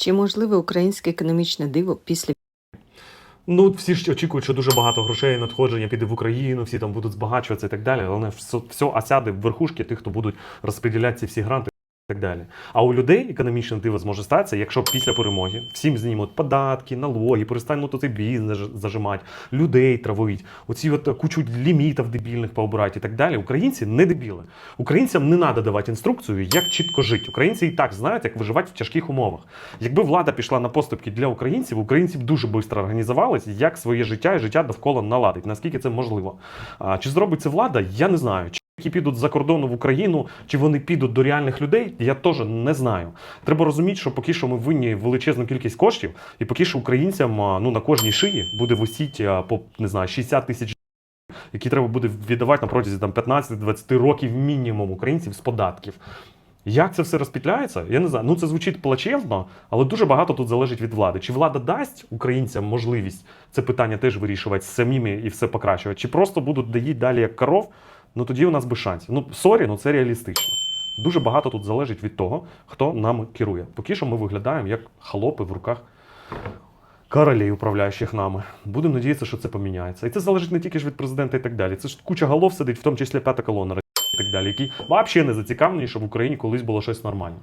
Чи можливе українське економічне диво після Ну, всі ж очікують, що дуже багато грошей надходження піде в Україну, всі там будуть збагачуватися і так далі. Але все, все осяде в верхушки тих, хто будуть розподіляти ці всі гранти. Так далі. А у людей економічне диво зможе статися, якщо після перемоги всім знімуть податки, налоги, перестануть оцей бізнес зажимати, людей травить, оці от кучу лімітів дебільних пообирати і так далі. Українці не дебіли. Українцям не треба давати інструкцію, як чітко жити. Українці і так знають, як виживати в тяжких умовах. Якби влада пішла на поступки для українців, українці б дуже швидко організувалися, як своє життя і життя довкола наладить. Наскільки це можливо? Чи зробить це влада? Я не знаю. Які підуть за кордону в Україну, чи вони підуть до реальних людей, я теж не знаю. Треба розуміти, що поки що ми винні величезну кількість коштів, і поки що українцям ну, на кожній шиї буде висіти по не знаю, 60 тисяч які треба буде віддавати на протязі там 15-20 років мінімум українців з податків. Як це все розпітляється? Я не знаю. Ну це звучить плачевно, але дуже багато тут залежить від влади. Чи влада дасть українцям можливість це питання теж вирішувати самими і все покращувати, чи просто будуть доїти далі як коров? Ну тоді у нас би шансів. Ну сорі, ну це реалістично. Дуже багато тут залежить від того, хто нами керує. Поки що ми виглядаємо як халопи в руках королей, управляючих нами. Будемо надіятися, що це поміняється. І це залежить не тільки ж від президента і так далі. Це ж куча голов сидить, в тому числі п'ята колона і так далі, які взагалі не зацікавлені, щоб в Україні колись було щось нормальне.